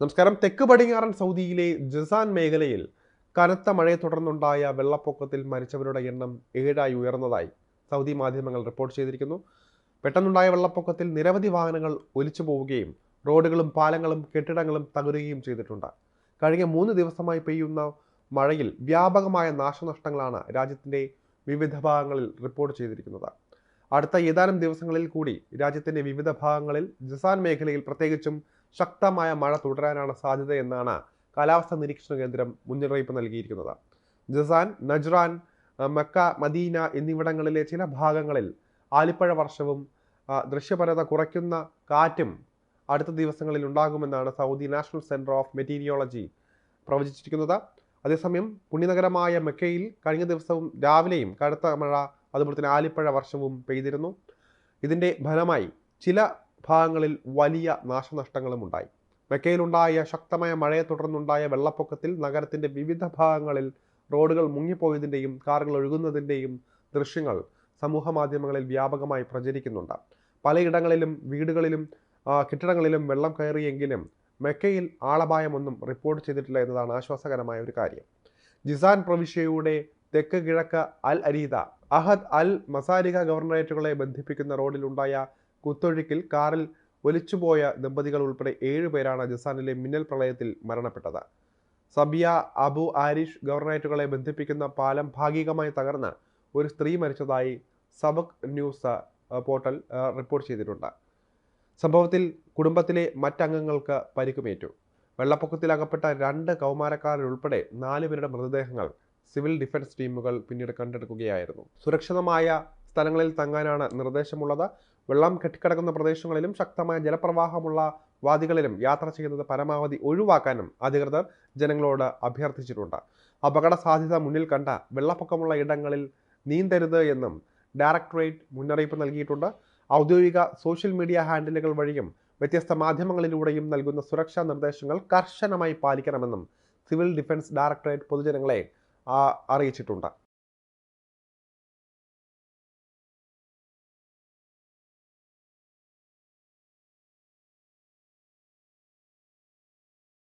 നമസ്കാരം. തെക്ക് പടിഞ്ഞാറൻ സൗദിയിലെ ജസാൻ മേഖലയിൽ കനത്ത മഴയെ തുടർന്നുണ്ടായ വെള്ളപ്പൊക്കത്തിൽ മരിച്ചവരുടെ എണ്ണം ഏഴായി ഉയർന്നതായി സൗദി മാധ്യമങ്ങൾ റിപ്പോർട്ട് ചെയ്തിരിക്കുന്നു. പെട്ടെന്നുണ്ടായ വെള്ളപ്പൊക്കത്തിൽ നിരവധി വാഹനങ്ങൾ ഒലിച്ചു പോവുകയും റോഡുകളും പാലങ്ങളും കെട്ടിടങ്ങളും തകരുകയും ചെയ്തിട്ടുണ്ട്. കഴിഞ്ഞ മൂന്ന് ദിവസമായി പെയ്യുന്ന മഴയിൽ വ്യാപകമായ നാശനഷ്ടങ്ങളാണ് രാജ്യത്തിന്റെ വിവിധ ഭാഗങ്ങളിൽ റിപ്പോർട്ട് ചെയ്തിരിക്കുന്നത്. അടുത്ത ഏതാനും ദിവസങ്ങളിൽ കൂടി രാജ്യത്തിന്റെ വിവിധ ഭാഗങ്ങളിൽ ജസാൻ മേഖലയിൽ പ്രത്യേകിച്ചും ശക്തമായ മഴ തുടരാനാണ് സാധ്യതയെന്നാണ് കാലാവസ്ഥാ നിരീക്ഷണ കേന്ദ്രം മുന്നറിയിപ്പ് നൽകിയിരിക്കുന്നത്. ജസാൻ നജ്റാൻ മക്ക മദീന എന്നിവിടങ്ങളിലെ ചില ഭാഗങ്ങളിൽ ആലിപ്പഴ വർഷവും ദൃശ്യപരത കുറയ്ക്കുന്ന കാറ്റും അടുത്ത ദിവസങ്ങളിൽ ഉണ്ടാകുമെന്നാണ് Saudi national centre of meteorology പ്രവചിച്ചിരിക്കുന്നത്. അതേസമയം പുണ്യനഗരമായ മെക്കയിൽ കഴിഞ്ഞ ദിവസവും രാവിലെയും കടുത്ത മഴ അതുപോലെ തന്നെ ആലിപ്പഴ വർഷവും പെയ്തിരുന്നു. ഇതിന്റെ ഫലമായി ചില ഭാഗങ്ങളിൽ വലിയ നാശനഷ്ടങ്ങളും ഉണ്ടായി മെക്കയിലുണ്ടായ ശക്തമായ മഴയെ തുടർന്നുണ്ടായ വെള്ളപ്പൊക്കത്തിൽ നഗരത്തിന്റെ വിവിധ ഭാഗങ്ങളിൽ റോഡുകൾ മുങ്ങിപ്പോയതിന്റെയും കാറുകൾ ഒഴുകുന്നതിന്റെയും ദൃശ്യങ്ങൾ സമൂഹ മാധ്യമങ്ങളിൽ വ്യാപകമായി പ്രചരിക്കുന്നുണ്ട്. പലയിടങ്ങളിലും വീടുകളിലും കെട്ടിടങ്ങളിലും വെള്ളം കയറിയെങ്കിലും മെക്കയിൽ ആളപായമൊന്നും റിപ്പോർട്ട് ചെയ്തിട്ടില്ല എന്നതാണ് ആശ്വാസകരമായ ഒരു കാര്യം. ജിസാൻ പ്രവിശ്യയുടെ തെക്ക് കിഴക്ക് അൽ അരീദ അഹദ് അൽ മസാരിക ഗവർണറേറ്റുകളെ ബന്ധിപ്പിക്കുന്ന റോഡിലുണ്ടായ കുത്തൊഴുക്കിൽ കാറിൽ ഒലിച്ചുപോയ ദമ്പതികൾ ഉൾപ്പെടെ ഏഴുപേരാണ് ജസാനിലെ മിന്നൽ പ്രളയത്തിൽ മരണപ്പെട്ടത്. സബിയ അബു ആരിഷ് ഗവർണറേറ്റുകളെ ബന്ധിപ്പിക്കുന്ന പാലം ഭാഗികമായി തകർന്ന് ഒരു സ്ത്രീ മരിച്ചതായി സബക് ന്യൂസ് പോർട്ടൽ റിപ്പോർട്ട് ചെയ്തിട്ടുണ്ട്. സംഭവത്തിൽ കുടുംബത്തിലെ മറ്റംഗങ്ങൾക്ക് പരിക്കുമേറ്റു. വെള്ളപ്പൊക്കത്തിൽ അകപ്പെട്ട രണ്ട് കൗമാരക്കാരുൾപ്പെടെ നാല് പേരുടെ മൃതദേഹങ്ങൾ സിവിൽ ഡിഫൻസ് ടീമുകൾ പിന്നീട് കണ്ടെടുക്കുകയായിരുന്നു. സുരക്ഷിതമായ സ്ഥലങ്ങളിൽ തങ്ങാനാണ് നിർദ്ദേശമുള്ളത്. വെള്ളം കെട്ടിക്കിടക്കുന്ന പ്രദേശങ്ങളിലും ശക്തമായ ജലപ്രവാഹമുള്ള വാദികളിലും യാത്ര ചെയ്യുന്നത് പരമാവധി ഒഴിവാക്കാനും അധികൃതർ ജനങ്ങളോട് അഭ്യർത്ഥിച്ചിട്ടുണ്ട്. അപകട സാധ്യത മുന്നിൽ കണ്ട വെള്ളപ്പൊക്കമുള്ള ഇടങ്ങളിൽ നീന്തരുത് എന്നും ഡയറക്ടറേറ്റ് മുന്നറിയിപ്പ് നൽകിയിട്ടുണ്ട്. ഔദ്യോഗിക സോഷ്യൽ മീഡിയ ഹാൻഡിലുകൾ വഴിയും വ്യത്യസ്ത മാധ്യമങ്ങളിലൂടെയും നൽകുന്ന സുരക്ഷാ നിർദ്ദേശങ്ങൾ കർശനമായി പാലിക്കണമെന്നും സിവിൽ ഡിഫൻസ് ഡയറക്ടറേറ്റ് പൊതുജനങ്ങളെ അറിയിച്ചിട്ടുണ്ട്.